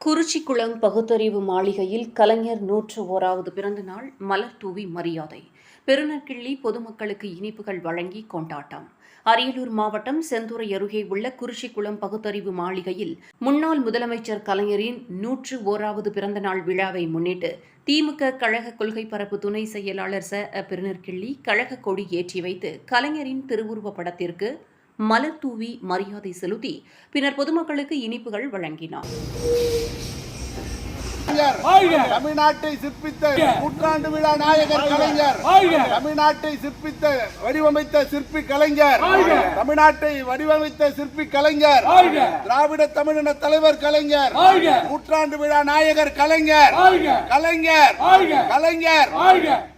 குறிச்சிக்குளம் பகுத்தறிவு மாளிகையில் கலைஞர் நூற்று ஓராவது பிறந்த நாள் மலர் தூவி மரியாதை. பெருநற்கிள்ளி பொதுமக்களுக்கு இனிப்புகள் வழங்கி கொண்டாட்டம். அரியலூர் மாவட்டம் செந்துறை அருகே உள்ள குறிச்சிக்குளம் பகுத்தறிவு மாளிகையில் முன்னாள் முதலமைச்சர் கலைஞரின் நூற்று ஓராவது பிறந்த நாள் விழாவை முன்னிட்டு திமுக கழக கொள்கை பரப்பு துணை செயலாளர் ச. பெருநர்கிள்ளி பெருநற்கிள்ளி கழக கொடி ஏற்றி வைத்து கலைஞரின் திருவுருவ படத்திற்கு மலர் தூவி மரியாதை செலுத்தி பின்னர் பொதுமக்களுக்கு இனிப்புகள் வழங்கினார். வாழ்க! தமிழ்நாட்டை சிற்பித்த நூற்றாண்டு விழா நாயகர் கலைஞர்! தமிழ்நாட்டை சிற்பித்த வடிவமைத்த சிற்பி கலைஞர்! தமிழ்நாட்டை வடிவமைத்த சிற்பி கலைஞர்! திராவிட தமிழின தலைவர் கலைஞர்! நூற்றாண்டு விழா நாயகர் கலைஞர்! கலைஞர்! கலைஞர்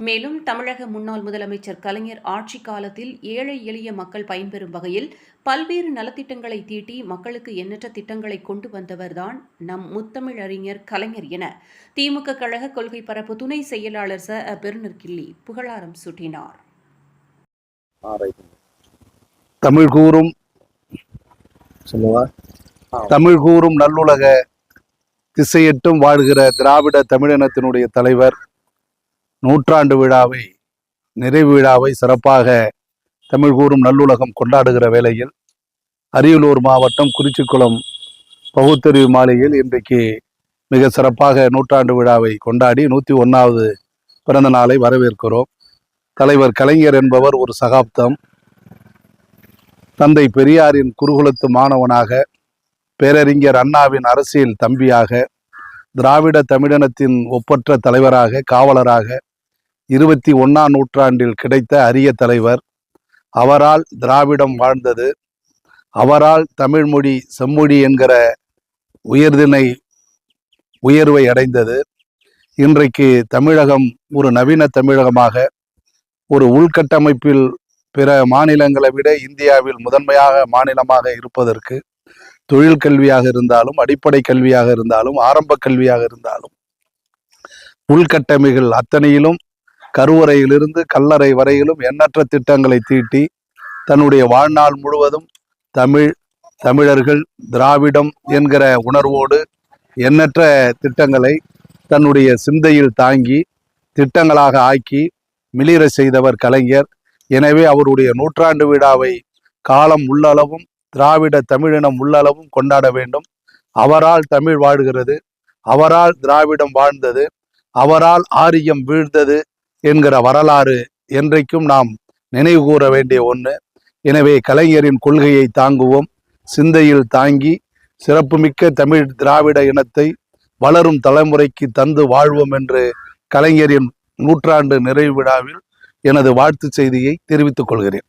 மேலும் தமிழக முன்னாள் முதலமைச்சர் கலைஞர் ஆட்சி காலத்தில் ஏழை எளிய மக்கள் பயன்பெறும் வகையில் பல்வேறு நலத்திட்டங்களை தீட்டி மக்களுக்கு எண்ணற்ற திட்டங்களை கொண்டு வந்தவர்தான் நம் முத்தமிழறிஞர் கலைஞர் என திமுக கழக கொள்கை பரப்பு துணை செயலாளர் ச. பெருநற்கிள்ளி புகழாரம் சூட்டினார். தமிழ் கூறும் சொல்லுவா? தமிழ் கூறும் நல்லுலக திசையெட்டும் வாழ்கிற திராவிட தமிழினத்தினுடைய தலைவர் நூற்றாண்டு விழாவை நிறைவு விழாவை சிறப்பாக தமிழ் கூறும் நல்லுலகம் கொண்டாடுகிற வேளையில் அரியலூர் மாவட்டம் குறிச்சிக்குளம் பகுத்தறிவு மாளிகையில் இன்றைக்கு மிக சிறப்பாக நூற்றாண்டு விழாவை கொண்டாடி நூற்றி ஒன்றாவது பிறந்த நாளை வரவேற்கிறோம். தலைவர் கலைஞர் என்பவர் ஒரு சகாப்தம். தந்தை பெரியாரின் குருகுலத்து மாணவனாக பேரறிஞர் அண்ணாவின் அரசியல் தம்பியாக திராவிட தமிழினத்தின் ஒப்பற்ற தலைவராக காவலராக இருபத்தி ஒன்னாம் நூற்றாண்டில் கிடைத்த அரிய தலைவர். அவரால் திராவிடம் வாழ்ந்தது. அவரால் தமிழ்மொழி செம்மொழி என்கிற உயர்தினை உயர்வை அடைந்தது. இன்றைக்கு தமிழகம் ஒரு நவீன தமிழகமாக ஒரு உள்கட்டமைப்பில் பிற மாநிலங்களை விட இந்தியாவில் முதன்மையாக மாநிலமாக இருப்பதற்கு தொழில் கல்வியாக இருந்தாலும் அடிப்படை கல்வியாக இருந்தாலும் ஆரம்ப கல்வியாக இருந்தாலும் உள்கட்டமைகள் அத்தனையிலும் கருவறையிலிருந்து கல்லறை வரையிலும் எண்ணற்ற திட்டங்களை தீட்டி தன்னுடைய வாழ்நாள் முழுவதும் தமிழ் தமிழர்கள் திராவிடம் என்கிற உணர்வோடு எண்ணற்ற திட்டங்களை தன்னுடைய சிந்தையில் தாங்கி திட்டங்களாக ஆக்கி மிளிர செய்தவர் கலைஞர். எனவே அவருடைய நூற்றாண்டு விழாவை காலம் உள்ளளவும் திராவிட தமிழினம் உள்ளளவும் கொண்டாட வேண்டும். அவரால் தமிழ் வாழ்கிறது அவரால் திராவிடம் வாழ்ந்தது அவரால் ஆரியம் வீழ்ந்தது என்கிற வரலாறு என்றைக்கும் நாம் நினைவு கூற வேண்டிய ஒன்று எனவே கலைஞரின் கொள்கையை தாங்குவோம் சிந்தையில் தாங்கி சிறப்புமிக்க தமிழ் திராவிட இனத்தை வளரும் தலைமுறைக்கு தந்து வாழ்வோம் என்று கலைஞரின் நூற்றாண்டு நிறைவு விழாவில் எனது வாழ்த்து செய்தியை தெரிவித்துக் கொள்கிறேன்.